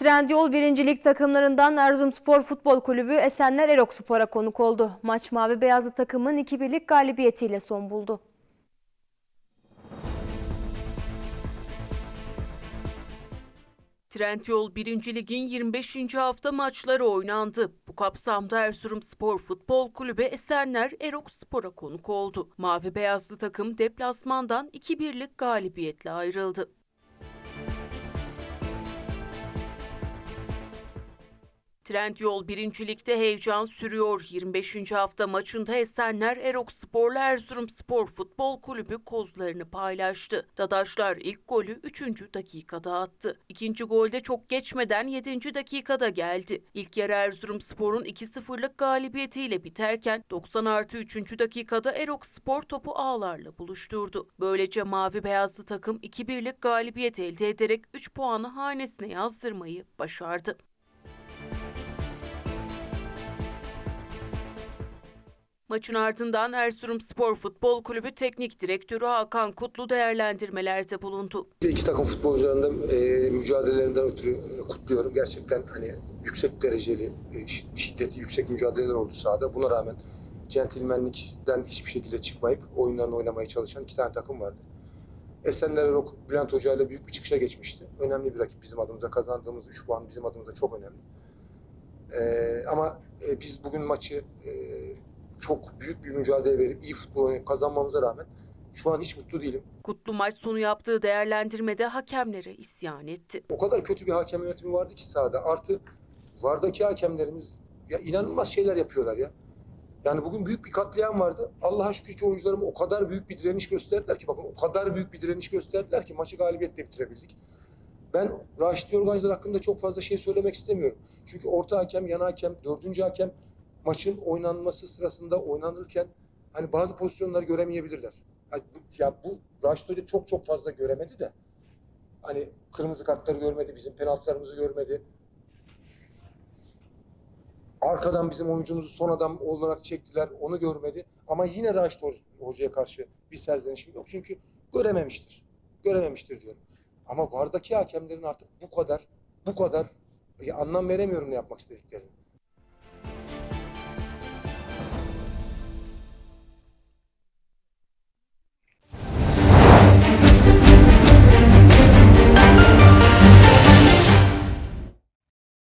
Trendyol 1. Lig takımlarından Erzurumspor Futbol Kulübü Esenler Erok Spor'a konuk oldu. Maç Mavi Beyazlı takımın 2-1'lik galibiyetiyle son buldu. Trendyol 1. Lig'in 25. hafta maçları oynandı. Bu kapsamda Erzurumspor Futbol Kulübü Esenler Erok Spor'a konuk oldu. Mavi beyazlı takım deplasmandan 2-1'lik galibiyetle ayrıldı. Trendyol 1. Lig'de heyecan sürüyor. 25. hafta maçında Esenler Erok Spor'la Erzurumspor Futbol Kulübü kozlarını paylaştı. Dadaşlar ilk golü 3. dakikada attı. İkinci golde çok geçmeden 7. dakikada geldi. İlk yarı Erzurumspor'un 2-0'lık galibiyetiyle biterken 90 artı 3. dakikada Erok Spor topu ağlarla buluşturdu. Böylece mavi beyazlı takım 2-1'lik galibiyet elde ederek 3 puanı hanesine yazdırmayı başardı. Maçın ardından Erzurumspor Futbol Kulübü Teknik Direktörü Hakan Kutlu değerlendirmelerde bulundu. İki takım futbolcularının da e, mücadelelerinden ötürü kutluyorum. Gerçekten hani yüksek dereceli, e, şi- şiddeti yüksek mücadeleler oldu sahada. Buna rağmen centilmenlikten hiçbir şekilde çıkmayıp oyunlarını oynamaya çalışan iki tane takım vardı. Esenler Erok, Bülent Hoca ile büyük bir çıkışa geçmişti. Önemli bir rakip bizim adımıza. Kazandığımız 3 puan bizim adımıza çok önemli. E, ama e, biz bugün maçı e, çok büyük bir mücadele verip iyi futbol oynayıp kazanmamıza rağmen şu an hiç mutlu değilim. Kutlu maç sonu yaptığı değerlendirmede hakemlere isyan etti. O kadar kötü bir hakem yönetimi vardı ki sahada. Artı VAR'daki hakemlerimiz ya inanılmaz şeyler yapıyorlar ya. Yani bugün büyük bir katliam vardı. Allah'a şükür ki oyuncularım o kadar büyük bir direniş gösterdiler ki bakın o kadar büyük bir direniş gösterdiler ki maçı galibiyetle bitirebildik. Ben Raşit Yorgancılar hakkında çok fazla şey söylemek istemiyorum. Çünkü orta hakem, yan hakem, dördüncü hakem maçın oynanması sırasında oynanırken hani bazı pozisyonları göremeyebilirler. Hani ya bu Raşit Hoca çok çok fazla göremedi de Hani kırmızı kartları görmedi, bizim penaltılarımızı görmedi. Arkadan bizim oyuncumuzu son adam olarak çektiler, onu görmedi. Ama yine Raşit Hoca- Hoca'ya karşı bir serzenişim yok. Çünkü görememiştir. Görememiştir diyorum. Ama vardaki hakemlerin artık bu kadar, bu kadar ya anlam veremiyorum ne yapmak istediklerini.